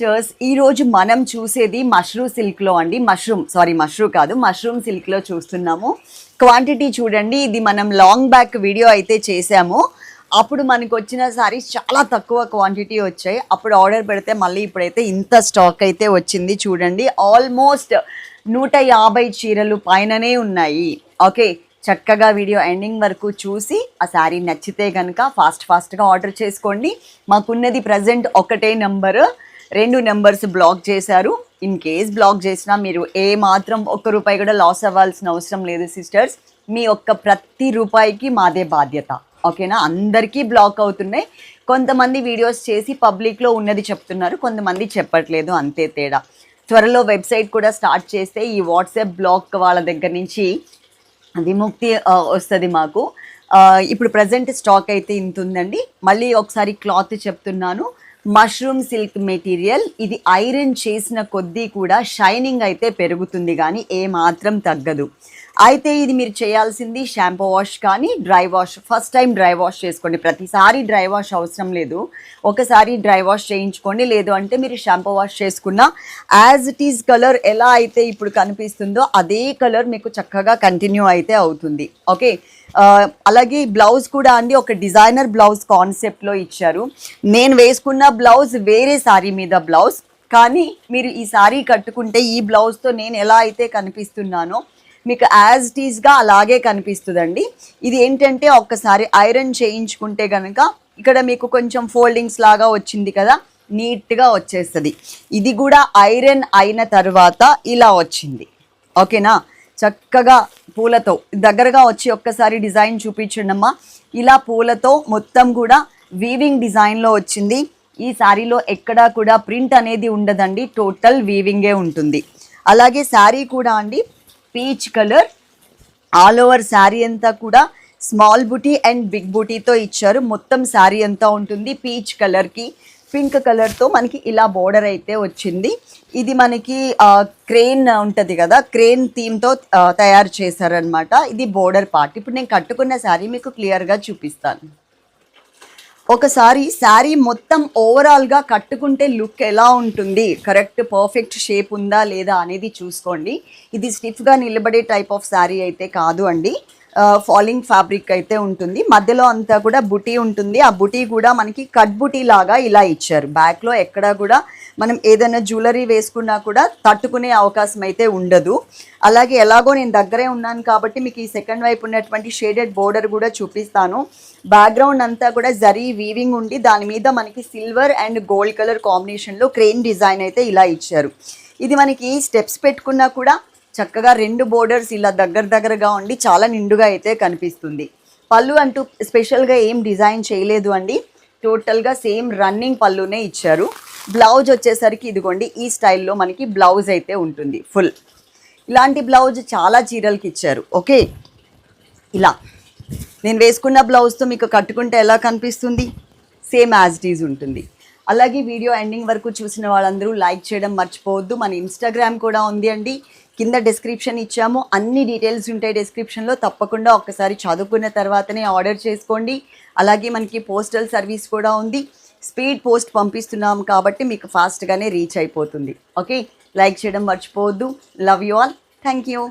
Sisters ఈ రోజు మనం చూసేది మష్రూమ్ సిల్క్లో అండి. మష్రూమ్ సారీ మష్రూమ్ కాదు మష్రూమ్ సిల్క్లో చూస్తున్నాము. క్వాంటిటీ చూడండి ఇది మనం లాంగ్ బ్యాక్ వీడియో అయితే చేసాము అప్పుడు మనకు వచ్చిన సారీస్ చాలా తక్కువ క్వాంటిటీ వచ్చాయి. అప్పుడు ఆర్డర్ పెడితే మళ్ళీ ఇప్పుడైతే ఇంత స్టాక్ అయితే వచ్చింది చూడండి. ఆల్మోస్ట్ నూట యాభై చీరలు పైననే ఉన్నాయి. ఓకే చక్కగా వీడియో ఎండింగ్ వరకు చూసి ఆ శారీ నచ్చితే కనుక ఫాస్ట్ ఫాస్ట్గా ఆర్డర్ చేసుకోండి. మాకున్నది ప్రజెంట్ ఒకటే నెంబర్ రెండు నెంబర్స్ బ్లాక్ చేశారు. ఇన్ కేస్ బ్లాక్ చేసినా మీరు ఏ మాత్రం ఒక్క రూపాయి కూడా లాస్ అవ్వాల్సిన అవసరం లేదు సిస్టర్స్ మీ ఒక్క ప్రతి రూపాయికి మాదే బాధ్యత. ఓకేనా అందరికీ బ్లాక్ అవుతున్నాయి. కొంతమంది వీడియోస్ చేసి పబ్లిక్లో ఉన్నది చెప్తున్నారు కొంతమంది చెప్పట్లేదు అంతే తేడా. త్వరలో వెబ్సైట్ కూడా స్టార్ట్ చేస్తే ఈ వాట్సాప్ బ్లాక్ వాళ్ళ దగ్గర నుంచి విముక్తి వస్తుంది మాకు. ఇప్పుడు ప్రజెంట్ స్టాక్ అయితే ఇంత ఉందండి మళ్ళీ ఒకసారి క్లాత్ చెప్తున్నాను. మష్రూమ్ సిల్క్ మెటీరియల్ ఇది ఐరన్ చేసిన కొద్దీ కూడా షైనింగ్ అయితే పెరుగుతుంది కానీ ఏ మాత్రం తగ్గదు. అయితే ఇది మీరు చేయాల్సింది షాంపూ వాష్ కానీ dry wash. First time dry wash చేసుకోండి. ప్రతిసారి డ్రై వాష్ అవసరం లేదు. ఒకసారి డ్రై వాష్ చేయించుకోండి. లేదు అంటే మీరు షాంపూ వాష్ చేసుకున్న యాజ్ ఇట్ ఈజ్ కలర్ ఎలా అయితే ఇప్పుడు కనిపిస్తుందో అదే కలర్ మీకు చక్కగా కంటిన్యూ అయితే అవుతుంది. ఓకే? అలాగే బ్లౌజ్ కూడా అండి. ఒక డిజైనర్ బ్లౌజ్ కాన్సెప్ట్లో ఇచ్చారు. నేను వేసుకున్న బ్లౌజ్ వేరే సారీ మీద బ్లౌజ్. కానీ మీరు ఈ సారీ కట్టుకుంటే ఈ బ్లౌజ్తో నేను ఎలా అయితే కనిపిస్తున్నానో మీకు యాజ్ ఇట్ అలాగే కనిపిస్తుందండి. ఇది ఏంటంటే ఒక్కసారి ఐరన్ చేయించుకుంటే కనుక ఇక్కడ మీకు కొంచెం ఫోల్డింగ్స్ లాగా వచ్చింది కదా నీట్గా వచ్చేస్తుంది. ఇది కూడా ఐరన్ అయిన తర్వాత ఇలా వచ్చింది. ఓకేనా? చక్కగా పూలతో దగ్గరగా వచ్చి ఒక్కసారి డిజైన్ చూపించండి అమ్మా ఇలా పూలతో మొత్తం కూడా వీవింగ్ డిజైన్లో వచ్చింది. ఈ శారీలో ఎక్కడా కూడా ప్రింట్ అనేది ఉండదండి టోటల్ వీవింగే ఉంటుంది. అలాగే శారీ కూడా అండి peach colour. All over sari అంతా కూడా స్మాల్ బుటీ అండ్ బిగ్ బుటీతో ఇచ్చారు. మొత్తం శారీ అంతా ఉంటుంది పీచ్ కలర్కి పింక్ కలర్తో మనకి ఇలా బోర్డర్ అయితే వచ్చింది. ఇది మనకి క్రేన్ ఉంటుంది కదా క్రేన్ థీమ్తో తయారు చేశారనమాట ఇది బోర్డర్ పార్ట్ ఇప్పుడు నేను కట్టుకున్న శారీ మీకు క్లియర్గా చూపిస్తాను. ఒకసారి శారీ మొత్తం ఓవరాల్గా కట్టుకుంటే లుక్ ఎలా ఉంటుంది? కరెక్ట్ పర్ఫెక్ట్ షేప్ ఉందా లేదా అనేది చూసుకోండి. ఇది స్టిఫ్గా నిలబడే టైప్ ఆఫ్ శారీ అయితే కాదు అండి. ఫాలింగ్ ఫ్యాబ్రిక్ అయితే ఉంటుంది. మధ్యలో అంతా కూడా బుటీ ఉంటుంది. ఆ బుటీ కూడా మనకి కట్ బుటీ లాగా ఇలా ఇచ్చారు. బ్యాక్లో ఎక్కడా కూడా మనం ఏదైనా జ్యువెలరీ వేసుకున్నా కూడా తట్టుకునే అవకాశం అయితే ఉండదు. అలాగే ఎలాగో నేను దగ్గరే ఉన్నాను కాబట్టి మీకు ఈ సెకండ్ వైపు ఉన్నటువంటి షేడెడ్ బోర్డర్ కూడా చూపిస్తాను. బ్యాక్గ్రౌండ్ అంతా కూడా జరీ వీవింగ్ ఉండి దాని మీద మనకి సిల్వర్ అండ్ గోల్డ్ కలర్ కాంబినేషన్లో క్రెయిన్ డిజైన్ అయితే ఇలా ఇచ్చారు. ఇది మనకి స్టెప్స్ పెట్టుకున్నా కూడా చక్కగా రెండు బోర్డర్స్ ఇలా దగ్గర దగ్గరగా ఉండి చాలా నిండుగా అయితే కనిపిస్తుంది. పళ్ళు అంటూ స్పెషల్గా ఏం డిజైన్ చేయలేదు అండి. టోటల్గా సేమ్ రన్నింగ్ పళ్ళునే ఇచ్చారు. బ్లౌజ్ వచ్చేసరికి ఇదిగోండి ఈ స్టైల్లో మనకి బ్లౌజ్ అయితే ఉంటుంది ఫుల్ ఇలాంటి బ్లౌజ్ చాలా చీరలకి ఇచ్చారు. ఓకే? ఇలా. నేను వేసుకున్న బ్లౌజ్తో మీకు కట్టుకుంటే ఎలా కనిపిస్తుంది? సేమ్ యాజ్ ఇట్ ఈజ్ ఉంటుంది. అలాగే వీడియో ఎండింగ్ వరకు చూసిన వాళ్ళందరూ లైక్ చేయడం మర్చిపోవద్దు. మన ఇన్స్టాగ్రామ్ కూడా ఉంది అండి. కింద డిస్క్రిప్షన్ ఇచ్చాము. అన్ని డీటెయిల్స్ ఉంటాయి డిస్క్రిప్షన్లో తప్పకుండా ఒక్కసారి చదువుకున్న తర్వాతనే ఆర్డర్ చేసుకోండి. అలాగే మనకి పోస్టల్ సర్వీస్ కూడా ఉంది. స్పీడ్ పోస్ట్ పంపిస్తున్నాం కాబట్టి మీకు ఫాస్ట్గానే రీచ్ అయిపోతుంది. ఓకే లైక్ చేయడం మర్చిపోవద్దు. Love you all thank you